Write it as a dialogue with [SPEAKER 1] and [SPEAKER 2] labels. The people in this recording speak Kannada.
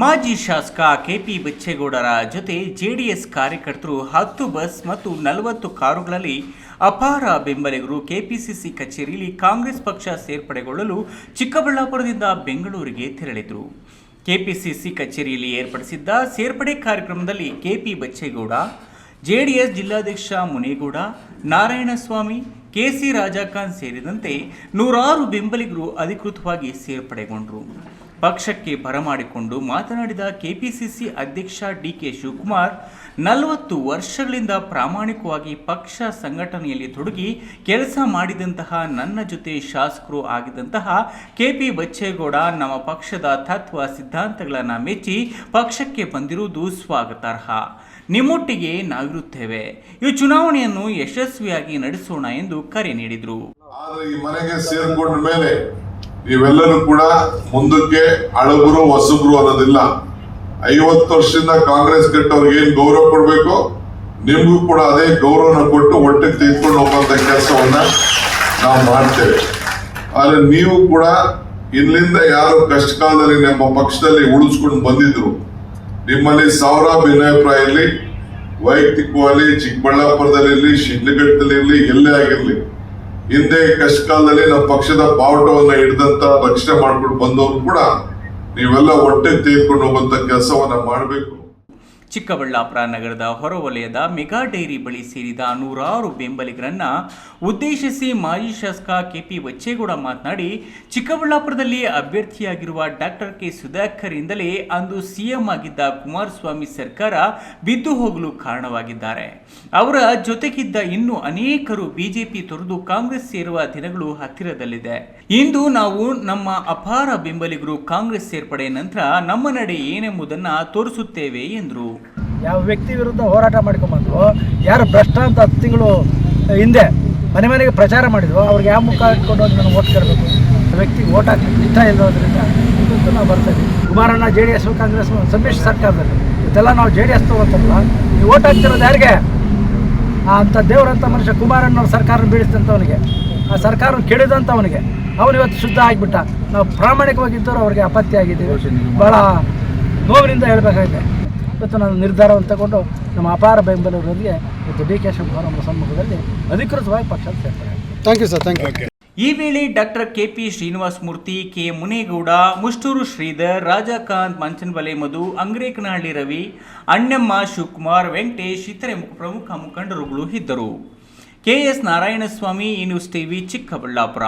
[SPEAKER 1] ಮಾಜಿ ಶಾಸಕ ಕೆಪಿ ಬಚ್ಚೇಗೌಡರ ಜೊತೆ ಜೆಡಿಎಸ್ ಕಾರ್ಯಕರ್ತರು ಹತ್ತು ಬಸ್ ಮತ್ತು ನಲವತ್ತು ಕಾರುಗಳಲ್ಲಿ ಅಪಾರ ಬೆಂಬಲಿಗರು ಕೆಪಿಸಿಸಿ ಕಚೇರಿಯಲ್ಲಿ ಕಾಂಗ್ರೆಸ್ ಪಕ್ಷ ಸೇರ್ಪಡೆಗೊಳ್ಳಲು ಚಿಕ್ಕಬಳ್ಳಾಪುರದಿಂದ ಬೆಂಗಳೂರಿಗೆ ತೆರಳಿದರು. ಕೆಪಿಸಿಸಿ ಕಚೇರಿಯಲ್ಲಿ ಏರ್ಪಡಿಸಿದ್ದ ಸೇರ್ಪಡೆ ಕಾರ್ಯಕ್ರಮದಲ್ಲಿ ಕೆಪಿ ಬಚ್ಚೇಗೌಡ, ಜೆಡಿಎಸ್ ಜಿಲ್ಲಾಧ್ಯಕ್ಷ ಮುನೇಗೌಡ, ನಾರಾಯಣಸ್ವಾಮಿ ಕೆಸಿ ರಾಜಾಖಾನ್ ಸೇರಿದಂತೆ ನೂರಾರು ಬೆಂಬಲಿಗರು ಅಧಿಕೃತವಾಗಿ ಸೇರ್ಪಡೆಗೊಂಡರು. ಪಕ್ಷಕ್ಕೆ ಬರಮಾಡಿಕೊಂಡು ಮಾತನಾಡಿದ ಕೆಪಿಸಿಸಿ ಅಧ್ಯಕ್ಷ ಡಿಕೆ ಶಿವಕುಮಾರ್, ನಲವತ್ತು ವರ್ಷಗಳಿಂದ ಪ್ರಾಮಾಣಿಕವಾಗಿ ಪಕ್ಷ ಸಂಘಟನೆಯಲ್ಲಿ ತೊಡಗಿ ಕೆಲಸ ಮಾಡಿದಂತಹ ನನ್ನ ಜೊತೆ ಶಾಸಕರು ಆಗಿದ್ದಂತಹ ಕೆಪಿ ಬಚ್ಚೇಗೌಡ ನಮ್ಮ ಪಕ್ಷದ ತತ್ವ ಸಿದ್ಧಾಂತಗಳನ್ನು ಮೆಚ್ಚಿ ಪಕ್ಷಕ್ಕೆ ಬಂದಿರುವುದು ಸ್ವಾಗತಾರ್ಹ. ನಿಮ್ಮೊಟ್ಟಿಗೆ ನಾವಿರುತ್ತೇವೆ. ಈ ಚುನಾವಣೆಯನ್ನು ಯಶಸ್ವಿಯಾಗಿ ನಡೆಸೋಣ ಎಂದು ಕರೆ ನೀಡಿದರು.
[SPEAKER 2] ನೀವೆಲ್ಲರೂ ಕೂಡ ಮುಂದಕ್ಕೆ ಹಳಬರು ಹೊಸಬ್ರು ಅನ್ನೋದಿಲ್ಲ. ಐವತ್ತು ವರ್ಷದಿಂದ ಕಾಂಗ್ರೆಸ್ ಕೆಟ್ಟವ್ರಿಗೆ ಏನ್ ಗೌರವ ಕೊಡ್ಬೇಕು? ನಿಮ್ಗೂ ಕೂಡ ಅದೇ ಗೌರವನ ಕೊಟ್ಟು ಒಟ್ಟಿಗೆ ತೆಗೆದುಕೊಂಡು ಹೋಗುವಂತ ಕೆಲಸವನ್ನ ನಾವು ಮಾಡ್ತೇವೆ. ಆದ್ರೆ ನೀವು ಕೂಡ ಇಲ್ಲಿಂದ ಯಾರು ಕಷ್ಟ ಕಾಲದಲ್ಲಿ ನಮ್ಮ ಪಕ್ಷದಲ್ಲಿ ಉಳಿಸ್ಕೊಂಡು ಬಂದಿದ್ರು? ನಿಮ್ಮಲ್ಲಿ ಸಾವಿರ ಭಿನ್ನಾಭಿಪ್ರಾಯ ಇರಲಿ ವೈಯಕ್ತಿಕವಾಗಿ ಚಿಕ್ಕಬಳ್ಳಾಪುರದಲ್ಲಿ ಶಿಡ್ಲಘಟ್ಟದಲ್ಲಿ ಇರಲಿ ಎಲ್ಲೇ ಆಗಿರ್ಲಿ. ಹಿಂದೆ ಕಷ್ಟ ಕಾಲದಲ್ಲಿ ನಮ್ಮ ಪಕ್ಷದ ಬಾವುಟವನ್ನ ಹಿಡಿದಂತ ರಕ್ಷಣೆ ಮಾಡ್ಕೊಂಡು ಬಂದವರು ಕೂಡ ನೀವೆಲ್ಲ ಒಟ್ಟೆ ತೆಗೆದುಕೊಂಡು ಹೋಗುವಂತ ಕೆಲಸವನ್ನ ಮಾಡಬೇಕು.
[SPEAKER 1] ಚಿಕ್ಕಬಳ್ಳಾಪುರ ನಗರದ ಹೊರವಲಯದ ಮೆಗಾ ಡೈರಿ ಬಳಿ ಸೇರಿದ ನೂರಾರು ಬೆಂಬಲಿಗರನ್ನ ಉದ್ದೇಶಿಸಿ ಮಾಜಿ ಶಾಸಕ ಕೆಪಿ ಬಚ್ಚೇಗೌಡ ಮಾತನಾಡಿ, ಚಿಕ್ಕಬಳ್ಳಾಪುರದಲ್ಲಿ ಅಭ್ಯರ್ಥಿಯಾಗಿರುವ ಡಾಕ್ಟರ್ ಕೆ ಸುಧಾಕರ್ ಇಂದಲೇ ಅಂದು ಸಿಎಂ ಆಗಿದ್ದ ಕುಮಾರಸ್ವಾಮಿ ಸರ್ಕಾರ ಬಿದ್ದು ಹೋಗಲು ಕಾರಣವಾಗಿದ್ದಾರೆ. ಅವರ ಜೊತೆಗಿದ್ದ ಇನ್ನು ಅನೇಕರು ಬಿಜೆಪಿ ತೊರೆದು ಕಾಂಗ್ರೆಸ್ ಸೇರುವ ದಿನಗಳು ಹತ್ತಿರದಲ್ಲಿದೆ. ಇಂದು ನಾವು ನಮ್ಮ ಅಪಾರ ಬೆಂಬಲಿಗರು ಕಾಂಗ್ರೆಸ್ ಸೇರ್ಪಡೆ ನಂತರ ನಮ್ಮ ನಡೆ ಏನೆಂಬುದನ್ನು ತೋರಿಸುತ್ತೇವೆ ಎಂದರು.
[SPEAKER 3] ಯಾವ ವ್ಯಕ್ತಿ ವಿರುದ್ಧ ಹೋರಾಟ ಮಾಡ್ಕೊಂಬಂದು ಯಾರು ಭ್ರಷ್ಟ ಅಂತ ಹತ್ತು ತಿಂಗಳು ಹಿಂದೆ ಮನೆ ಮನೆಗೆ ಪ್ರಚಾರ ಮಾಡಿದ್ರು ಅವ್ರಿಗೆ ಯಾವ ಮುಖ ಇಟ್ಕೊಂಡು ನಾನು ಓಟ್ ಕೇಳಬೇಕು? ವ್ಯಕ್ತಿಗೆ ಓಟ್ ಹಾಕಲಿಕ್ಕೆ ಇಷ್ಟ ಇಲ್ಲೋದ್ರಿಂದ ಇವತ್ತು ನಾವು ಬರ್ತೀವಿ Kumaranna, J D S, Congress, ಸಮ್ಮಿಶ್ರ ಸರ್ಕಾರದಲ್ಲಿ ಇದೆಲ್ಲ ನಾವು ಜೆ ಡಿ ಎಸ್ ತಗೋತಲ್ಲ ನೀವು ಓಟ್ ಹಾಕ್ತಿರೋದು ಯಾರಿಗೆ? ಅಂಥ ದೇವರಂಥ ಮನುಷ್ಯ ಕುಮಾರಣ್ಣ ಸರ್ಕಾರನ ಬೀಳಿಸಿದಂಥವನಿಗೆ ಆ ಸರ್ಕಾರ ಕೆಡಿದಂಥವನಿಗೆ, ಅವನು ಇವತ್ತು ಶುದ್ಧ ಆಗಿಬಿಟ್ಟ. ನಾವು ಪ್ರಾಮಾಣಿಕವಾಗಿದ್ದರು ಅವ್ರಿಗೆ ಅಪತ್ಯ ಆಗಿದ್ದೀವಿ. ಭಾಳ ನೋವಿನಿಂದ ಹೇಳಬೇಕಾಗಿದೆ. ಇವತ್ತು ನಾನು ನಿರ್ಧಾರವನ್ನು ತಗೊಂಡು ನಮ್ಮ ಅಪಾರ ಬೆಂಬಲಿಗರೊಂದಿಗೆ ಇವತ್ತು ಡಿ ಕೆ ಶಿವಕುಮಾರ್ ಅವರ ಸಮ್ಮುಖದಲ್ಲಿ ಅಧಿಕೃತವಾಗಿ ಪಕ್ಷ ಸೇರ್ತಾರೆ
[SPEAKER 4] thank you sir thank you
[SPEAKER 1] ಈ ವೇಳೆ doctor KP Srinivasa Murthy K Munegowda Mushtur Sridhar Rajakanth Manchanabele Madhu Angrekanahalli Ravi Annamma Shivakumar Venkatesh ಇತರೆ ಮುಖ- ಪ್ರಮುಖ ಮುಖಂಡರುಗಳು ಇದ್ದರು. ಕೆಎಸ್ ನಾರಾಯಣಸ್ವಾಮಿ ಈ ನ್ಯೂಸ್ ಟಿವಿ ಚಿಕ್ಕಬಳ್ಳಾಪುರ.